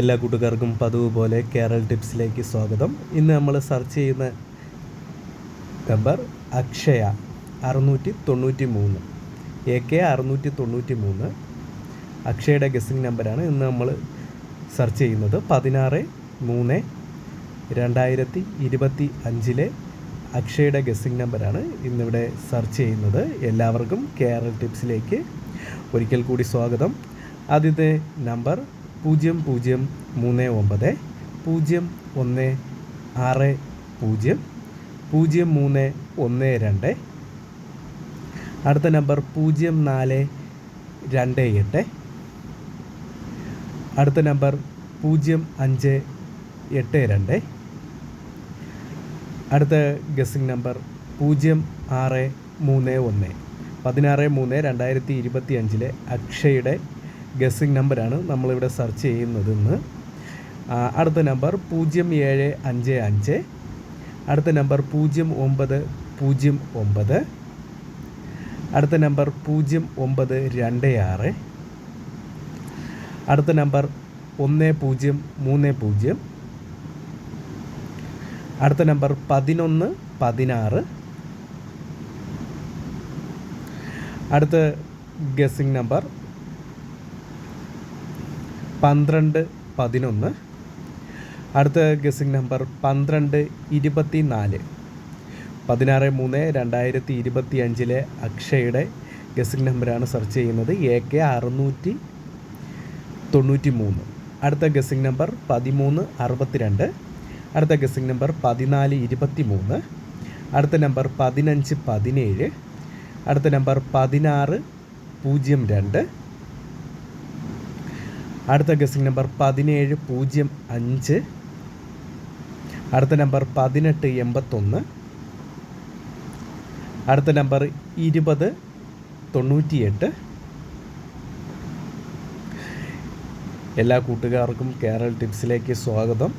എല്ലാ കൂട്ടുകാർക്കും പതിവ് പോലെ കേരൾ ടിപ്സിലേക്ക് സ്വാഗതം. ഇന്ന് നമ്മൾ സെർച്ച് ചെയ്യുന്ന നമ്പർ അക്ഷയ അറുന്നൂറ്റി തൊണ്ണൂറ്റി മൂന്ന് എ കെ അറുന്നൂറ്റി തൊണ്ണൂറ്റി മൂന്ന് അക്ഷയയുടെ ഗസ്സിംഗ് നമ്പറാണ് ഇന്ന് നമ്മൾ സെർച്ച് ചെയ്യുന്നത്. പതിനാറ് മൂന്ന് രണ്ടായിരത്തി ഇരുപത്തി അഞ്ചിലെ അക്ഷയയുടെ ഗസ്സിംഗ് നമ്പറാണ് ഇന്നിവിടെ സെർച്ച് ചെയ്യുന്നത്. എല്ലാവർക്കും കേരൾ ടിപ്സിലേക്ക് ഒരിക്കൽ കൂടി സ്വാഗതം. ആദ്യത്തെ നമ്പർ പൂജ്യം പൂജ്യം മൂന്ന് ഒമ്പത് പൂജ്യം ഒന്ന് ആറ് പൂജ്യം പൂജ്യം മൂന്ന് ഒന്ന് രണ്ട്. അടുത്ത നമ്പർ പൂജ്യം നാല് രണ്ട് എട്ട്. അടുത്ത നമ്പർ പൂജ്യം അഞ്ച് എട്ട് രണ്ട്. അടുത്ത ഗസ്സിംഗ് നമ്പർ പൂജ്യം ആറ് മൂന്ന് ഒന്ന്. പതിനാറ് മൂന്ന് രണ്ടായിരത്തി ഇരുപത്തി അഞ്ചിലെ അക്ഷയുടെ ഗസ്സിംഗ് നമ്പറാണ് നമ്മളിവിടെ സെർച്ച് ചെയ്യുന്നതെന്ന്. അടുത്ത നമ്പർ പൂജ്യം ഏഴ് അഞ്ച് അഞ്ച്. അടുത്ത നമ്പർ പൂജ്യം ഒമ്പത് പൂജ്യം ഒമ്പത്. അടുത്ത നമ്പർ പൂജ്യം ഒമ്പത് രണ്ട് ആറ്. അടുത്ത നമ്പർ ഒന്ന് പൂജ്യം മൂന്ന് പൂജ്യം. അടുത്ത നമ്പർ പതിനൊന്ന് പതിനാറ്. അടുത്ത ഗസ്സിംഗ് നമ്പർ പന്ത്രണ്ട് പതിനൊന്ന്. അടുത്ത ഗസിംഗ് നമ്പർ പന്ത്രണ്ട് ഇരുപത്തി നാല് പതിനാറ് മൂന്ന് രണ്ടായിരത്തി ഇരുപത്തി അഞ്ചിലെ അക്ഷയുടെ ഗസിംഗ് നമ്പറാണ് സെർച്ച് ചെയ്യുന്നത്. എ കെ അറുന്നൂറ്റി തൊണ്ണൂറ്റി മൂന്ന് അടുത്ത ഗസിംഗ് നമ്പർ പതിമൂന്ന് അറുപത്തിരണ്ട്. അടുത്ത ഗസിംഗ് നമ്പർ പതിനാല് ഇരുപത്തി മൂന്ന് അടുത്ത നമ്പർ പതിനഞ്ച് പതിനേഴ്. അടുത്ത നമ്പർ പതിനാറ് പൂജ്യം രണ്ട്. അടുത്ത ഗസ്സിംഗ് നമ്പർ പതിനേഴ് പൂജ്യം അഞ്ച്. അടുത്ത നമ്പർ പതിനെട്ട് എൺപത്തൊന്ന്. അടുത്ത നമ്പർ ഇരുപത് തൊണ്ണൂറ്റിയെട്ട്. എല്ലാ കൂട്ടുകാർക്കും കേരള ടിപ്സിലേക്ക് സ്വാഗതം.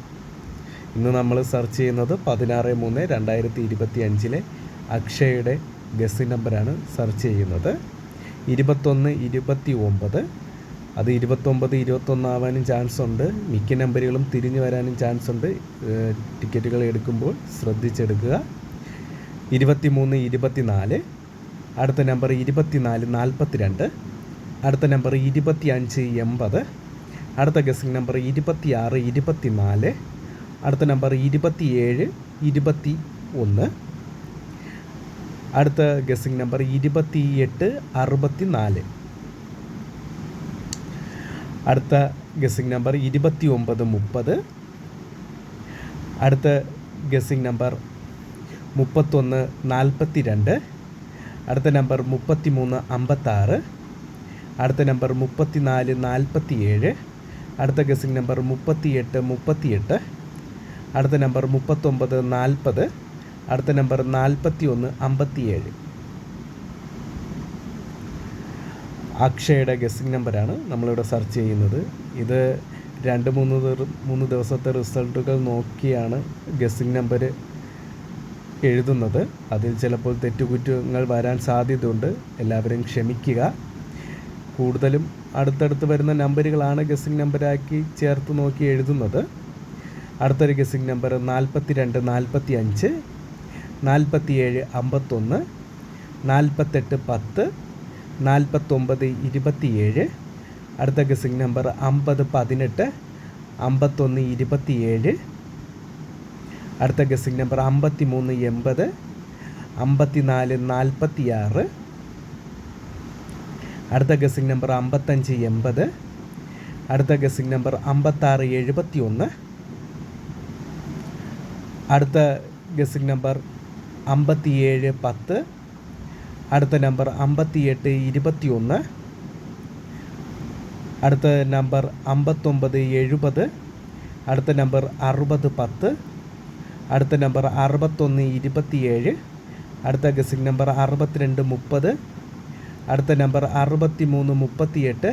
ഇന്ന് നമ്മൾ സെർച്ച് ചെയ്യുന്നത് പതിനാറ് മൂന്ന് രണ്ടായിരത്തി ഇരുപത്തി അഞ്ചിലെ അക്ഷയുടെ ഗസ് നമ്പറാണ് സെർച്ച് ചെയ്യുന്നത്. ഇരുപത്തൊന്ന് ഇരുപത്തി ഒമ്പത് അത് ഇരുപത്തൊമ്പത് ഇരുപത്തൊന്നാവാനും ചാൻസ് ഉണ്ട്. മിക്ക നമ്പറുകളും തിരിഞ്ഞു വരാനും ചാൻസ് ഉണ്ട്. ടിക്കറ്റുകൾ എടുക്കുമ്പോൾ ശ്രദ്ധിച്ചെടുക്കുക. ഇരുപത്തി മൂന്ന് ഇരുപത്തി നാല് അടുത്ത നമ്പർ ഇരുപത്തിനാല് നാൽപ്പത്തി രണ്ട് അടുത്ത നമ്പർ ഇരുപത്തി അഞ്ച് എൺപത്. അടുത്ത ഗസിംഗ് നമ്പർ ഇരുപത്തി ആറ് ഇരുപത്തി നാല് അടുത്ത നമ്പർ ഇരുപത്തി ഏഴ് ഇരുപത്തി ഒന്ന് അടുത്ത ഗസിംഗ് നമ്പർ ഇരുപത്തി എട്ട് അറുപത്തി നാല് അടുത്ത ഗസ്സിംഗ് നമ്പർ ഇരുപത്തി ഒമ്പത് മുപ്പത്. അടുത്ത ഗസ്സിംഗ് നമ്പർ മുപ്പത്തൊന്ന് നാൽപ്പത്തി രണ്ട് അടുത്ത നമ്പർ മുപ്പത്തി മൂന്ന് അമ്പത്താറ്. അടുത്ത നമ്പർ മുപ്പത്തി നാല് നാൽപ്പത്തി ഏഴ് അടുത്ത ഗസ്സിംഗ് നമ്പർ മുപ്പത്തി എട്ട് മുപ്പത്തി എട്ട് അടുത്ത നമ്പർ മുപ്പത്തൊമ്പത് നാൽപ്പത്. അടുത്ത നമ്പർ നാൽപ്പത്തി ഒന്ന് അമ്പത്തിയേഴ്. അക്ഷയുടെ ഗസ്സിംഗ് നമ്പറാണ് നമ്മളിവിടെ സെർച്ച് ചെയ്യുന്നത്. ഇത് രണ്ട് മൂന്ന് മൂന്ന് ദിവസത്തെ റിസൾട്ടുകൾ നോക്കിയാണ് ഗസ്സിംഗ് നമ്പർ എഴുതുന്നത്. അതിൽ ചിലപ്പോൾ തെറ്റുകുറ്റങ്ങൾ വരാൻ സാധ്യതയുണ്ട്. എല്ലാവരും ക്ഷമിക്കുക. കൂടുതലും അടുത്തടുത്ത് വരുന്ന നമ്പറുകളാണ് ഗസ്സിംഗ് നമ്പറാക്കി ചേർത്ത് നോക്കി എഴുതുന്നത്. അടുത്തൊരു ഗസ്സിംഗ് നമ്പർ നാൽപ്പത്തി രണ്ട് നാൽപ്പത്തി അഞ്ച് നാൽപ്പത്തി ഏഴ് അമ്പത്തൊന്ന് നാൽപ്പത്തെട്ട് പത്ത് നാൽപ്പത്തൊമ്പത് ഇരുപത്തിയേഴ്. അടുത്ത ഗസിംഗ് നമ്പർ അമ്പത് പതിനെട്ട് അമ്പത്തൊന്ന് ഇരുപത്തിയേഴ്. അടുത്ത ഗസിംഗ് നമ്പർ അമ്പത്തി മൂന്ന് എൺപത് അമ്പത്തി നാല് നാൽപ്പത്തി ആറ് അടുത്ത ഗസിംഗ് നമ്പർ അമ്പത്തഞ്ച് എൺപത്. അടുത്ത ഗസിംഗ് നമ്പർ അമ്പത്താറ് എഴുപത്തി ഒന്ന് അടുത്ത ഗസിംഗ് നമ്പർ അമ്പത്തിയേഴ് പത്ത്. അടുത്ത നമ്പർ അമ്പത്തിയെട്ട് ഇരുപത്തി ഒന്ന് അടുത്ത നമ്പർ അമ്പത്തൊമ്പത് എഴുപത്. അടുത്ത നമ്പർ അറുപത് പത്ത്. അടുത്ത നമ്പർ അറുപത്തൊന്ന് ഇരുപത്തിയേഴ്. അടുത്ത ഗസ്സിംഗ് നമ്പർ അറുപത്തിരണ്ട് മുപ്പത്. അടുത്ത നമ്പർ അറുപത്തി മൂന്ന് മുപ്പത്തിയെട്ട്.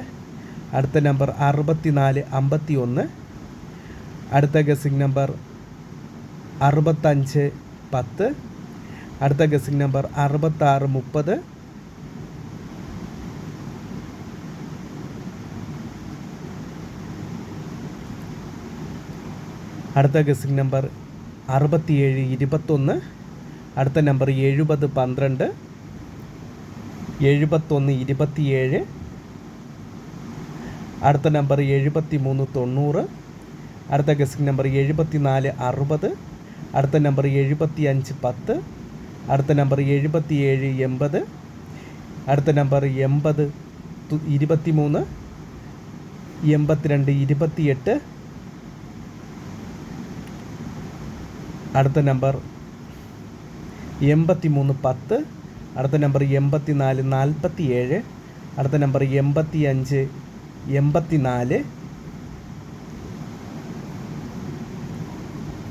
അടുത്ത നമ്പർ അറുപത്തിനാല് അമ്പത്തി ഒന്ന് അടുത്ത ഗസ്സിംഗ് നമ്പർ അറുപത്തഞ്ച് പത്ത്. അടുത്ത ഗസ്സിംഗ് നമ്പർ അറുപത്താറ് മുപ്പത്. അടുത്ത ഗസിംഗ് നമ്പർ അറുപത്തിയേഴ് ഇരുപത്തൊന്ന്. അടുത്ത നമ്പർ എഴുപത് പന്ത്രണ്ട്. എഴുപത്തൊന്ന് ഇരുപത്തിയേഴ്. അടുത്ത നമ്പർ എഴുപത്തി മൂന്ന് തൊണ്ണൂറ്. അടുത്ത ഗസിംഗ് നമ്പർ എഴുപത്തി നാല് അറുപത്. അടുത്ത നമ്പർ എഴുപത്തി അഞ്ച് പത്ത്. അടുത്ത നമ്പർ എഴുപത്തി ഏഴ് എൺപത്. അടുത്ത നമ്പർ എൺപത് ഇരുപത്തി മൂന്ന് എൺപത്തിരണ്ട് ഇരുപത്തിയെട്ട്. അടുത്ത നമ്പർ എൺപത്തി മൂന്ന് പത്ത്. അടുത്ത നമ്പർ എൺപത്തി നാല് നാൽപ്പത്തി ഏഴ് അടുത്ത നമ്പർ എൺപത്തി അഞ്ച് എൺപത്തി നാല്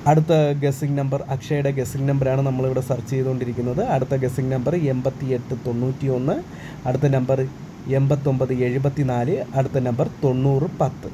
അടുത്ത ഗസ്സിംഗ് നമ്പർ അക്ഷയുടെ ഗസ്സിംഗ് നമ്പറാണ് നമ്മളിവിടെ സെർച്ച് ചെയ്തുകൊണ്ടിരിക്കുന്നത്. അടുത്ത ഗസ്സിംഗ് നമ്പർ എൺപത്തി എട്ട് തൊണ്ണൂറ്റി ഒന്ന് അടുത്ത നമ്പർ എൺപത്തൊമ്പത് എഴുപത്തി നാല് അടുത്ത നമ്പർ തൊണ്ണൂറ് പത്ത്.